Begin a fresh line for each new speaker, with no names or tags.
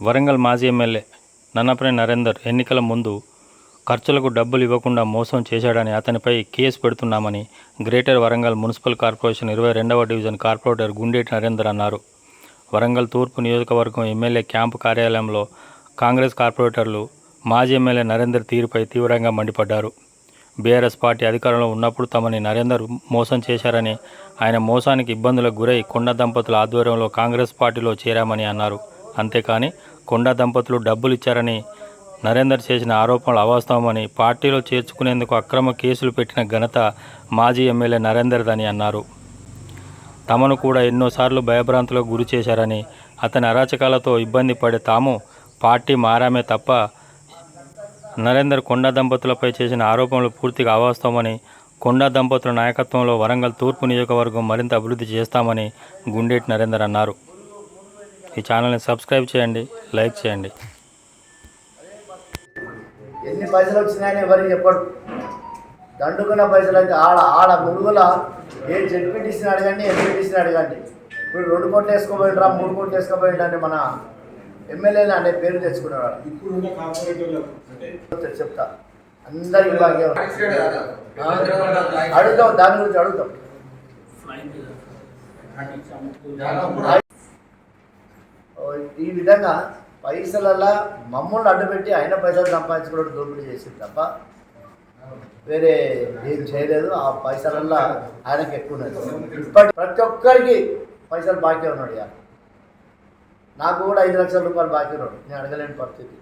వరంగల్ మాజీ ఎమ్మెల్యే నన్నపనే నరేందర్ ఎన్నికల ముందు ఖర్చులకు డబ్బులు ఇవ్వకుండా మోసం చేశాడని అతనిపై కేసు పెడుతున్నామని గ్రేటర్ వరంగల్ మున్సిపల్ కార్పొరేషన్ ఇరవై రెండవ డివిజన్ కార్పొరేటర్ గుండేటి నరేందర్ అన్నారు. వరంగల్ తూర్పు నియోజకవర్గం ఎమ్మెల్యే క్యాంపు కార్యాలయంలో కాంగ్రెస్ కార్పొరేటర్లు మాజీ ఎమ్మెల్యే నరేందర్ తీరుపై తీవ్రంగా మండిపడ్డారు. బీఆర్ఎస్ పార్టీ అధికారంలో ఉన్నప్పుడు తమని నరేందర్ మోసం చేశారని ఆయన మోసానికి ఇబ్బందులకు గురై కొండ దంపతుల ఆధ్వర్యంలో కాంగ్రెస్ పార్టీలో చేరామని అన్నారు. అంతేకాని కొండా దంపతులు డబ్బులు ఇచ్చారని నరేందర్ చేసిన ఆరోపణలు అవాస్తవమని పార్టీలో చేర్చుకునేందుకు అక్రమ కేసులు పెట్టిన ఘనత మాజీ ఎమ్మెల్యే నరేందర్దని అన్నారు. తమను కూడా ఎన్నోసార్లు భయభ్రాంతులకు గురి చేశారని అతని అరాచకాలతో ఇబ్బంది పడే తాము పార్టీ మారామే తప్ప నరేందర్ కొండా దంపతులపై చేసిన ఆరోపణలు పూర్తిగా అవాస్తవమని కొండా దంపతుల నాయకత్వంలో వరంగల్ తూర్పు నియోజకవర్గం మరింత అభివృద్ధి చేస్తామని గుండేటి నరేందర్ అన్నారు. ఈ ఛానల్ని సబ్స్క్రైబ్ చేయండి లైక్ చేయండి.
ఎన్ని పైసలు వచ్చినాయని ఎవరికి చెప్పడు దండుకున్న పైసలు అయితే ఆడ ఆడ మురుగుల ఏ జెడ్పీటీసీని అడగండి ఎంపీటీసీని అడగండి. ఇప్పుడు రెండు కోట్లు వేసుకోబోయిండ్రా మూడు కోట్లు వేసుకోబోయిండ్రా మన ఎమ్మెల్యేలు అనే పేరు
అంటే
చెప్తా అందరికి భాగ్యం అడుగుతాం దాని గురించి అడుగుతాం. ఈ విధంగా పైసలల్లా మమ్మల్ని అడ్డుపెట్టి ఆయన పైసలు సంపాదించుకోవడం దోపిడీ చేసింది తప్ప వేరే ఏం చేయలేదు. ఆ పైసలల్లా ఆయనకి ఎక్కువ ఉన్నది. ఇప్పటి ప్రతి ఒక్కరికి పైసలు బాకీ ఉన్నాడు ఇక. నాకు కూడా ఐదు లక్షల రూపాయలు బాకీ ఉన్నాడు. నేను అడగలేని పరిస్థితి.